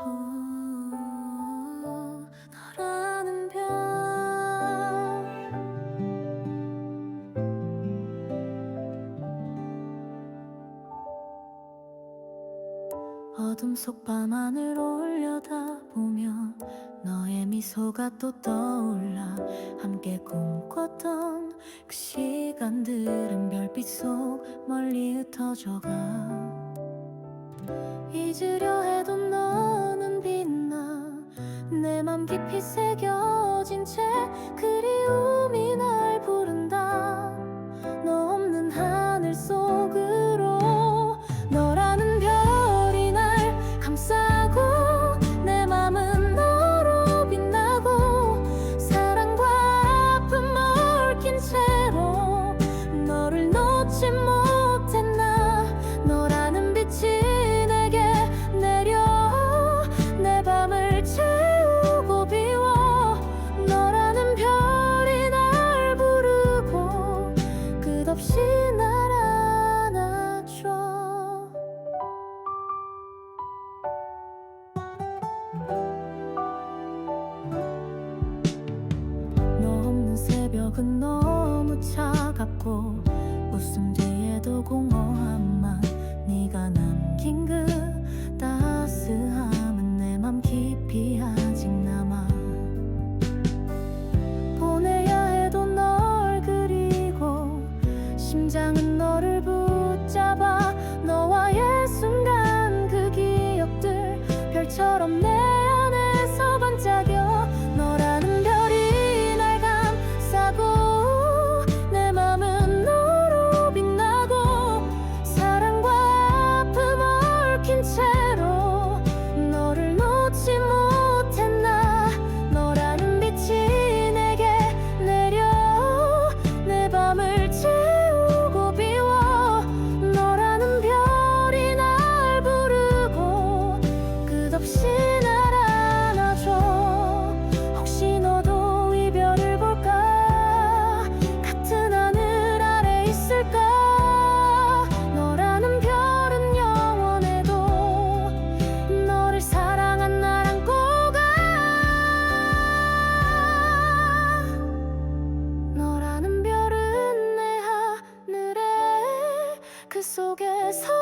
오, 라는 별. 어둠 속 밤하늘로 올려다보며 너의 미소가 또 떠올라 함께 꿈꿨던 그 시간들은 별빛 속 멀리 흩어져가. 잊으려 해 마음 깊이 새겨진 채 것처럼 내 그 속에서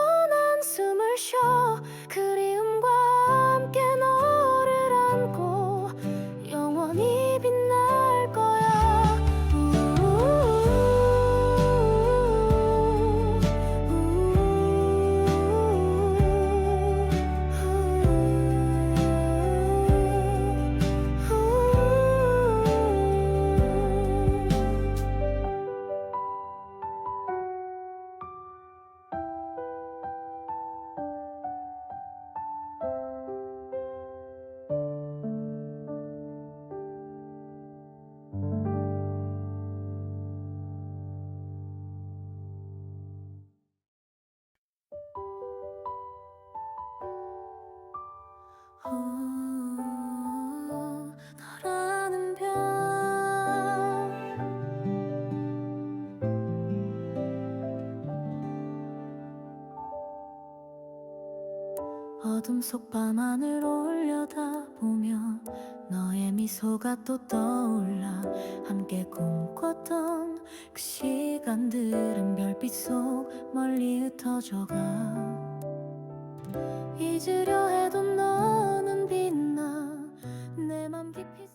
어둠 속 밤 하늘로 올려다 보며 너의 미소가 또 떠올라 함께 꿈꿨던 그 시간들은 별빛 속 멀리 흩어져가. 잊으려 해도 너는 빛나 내 맘 깊이